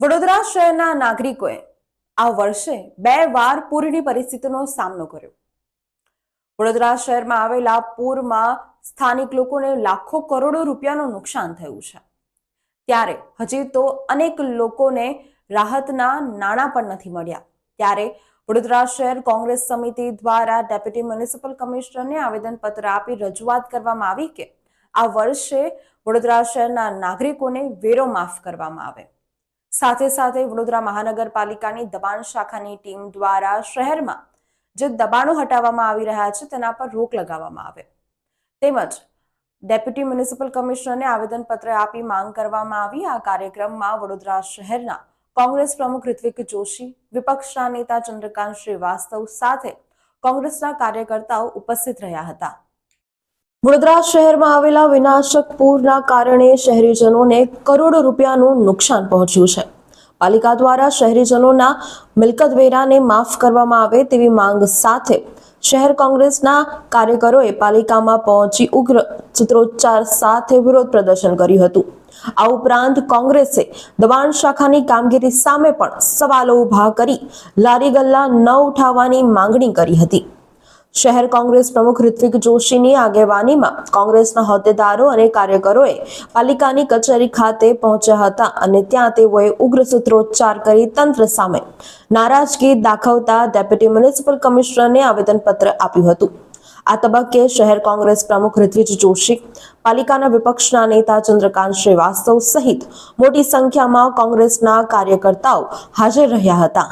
વડોદરા શહેરના નાગરિકોએ આ વર્ષે બે વાર પૂરની પરિસ્થિતિનો સામનો કર્યો. વડોદરા શહેરમાં આવેલા પૂરમાં સ્થાનિક લોકોને લાખો કરોડો રૂપિયાનું નુકસાન થયું છે. ત્યારે હજી તો અનેક લોકોને રાહતના નાણાં પણ નથી મળ્યા. ત્યારે વડોદરા શહેર કોંગ્રેસ સમિતિ દ્વારા ડેપ્યુટી મ્યુનિસિપલ કમિશનરને આવેદનપત્ર આપી રજૂઆત કરવામાં આવી કે આ વર્ષે વડોદરા શહેરના નાગરિકોને વેરો માફ કરવામાં આવે. સાથે સાથે વડોદરા મહાનગરપાલિકાની દબાણ શાખાની ટીમ દ્વારા શહેરમાં જે દબાણો હટાવવામાં આવી રહ્યા છે, તેના પર રોક લગાવવામાં આવે. તેમજ ડેપ્યુટી મ્યુનિસિપલ કમિશનરને આવેદનપત્ર આપી માંગ કરવામાં આવી. આ કાર્યક્રમમાં વડોદરા શહેરના કોંગ્રેસ પ્રમુખ ઋત્વિક જોશી, વિપક્ષના નેતા ચંદ્રકાંત શ્રીવાસ્તવ સાથે કોંગ્રેસના કાર્યકર્તાઓ ઉપસ્થિત રહ્યા હતા. વડોદરા શહેરમાં આવેલા વિનાશક પૂરના કારણે શહેરીજનોને કરોડો રૂપિયાનું નુકસાન પહોંચ્યું છે. પાલિકા દ્વારા શહેરીજનોના મિલકત વેરાને માફ કરવામાં આવે તેવી માંગ સાથે શહેર કોંગ્રેસના કાર્યકરોએ પાલિકામાં પહોંચી ઉગ્ર સૂત્રોચ્ચાર સાથે વિરોધ પ્રદર્શન કર્યું હતું. આ ઉપરાંત કોંગ્રેસે દબાણ શાખાની કામગીરી સામે પણ સવાલો ઊભા કરી લારી ગલ્લા ન ઉઠાવવાની માંગણી કરી હતી. શહેર કોંગ્રેસ પ્રમુખ ઋત્વિક જોશીની આગેવાનીમાં કોંગ્રેસના હોદ્દેદારો અને કાર્યકરોએ પાલિકાની કચેરી ખાતે પહોંચ્યા હતા અને ત્યાં તેઓએ ઉગ્ર સૂત્રોચ્ચાર કરી તંત્ર સામે નારાજગી દાખવતા ડેપ્યુટી મ્યુનિસિપલ કમિશનરને આવેદનપત્ર આપ્યું હતું. આ તબક્કે શહેર કોંગ્રેસ પ્રમુખ ઋત્વિજ જોશી, પાલિકાના વિપક્ષના નેતા ચંદ્રકાંત શ્રીવાસ્તવ સહિત મોટી સંખ્યામાં કોંગ્રેસના કાર્યકર્તાઓ હાજર રહ્યા હતા.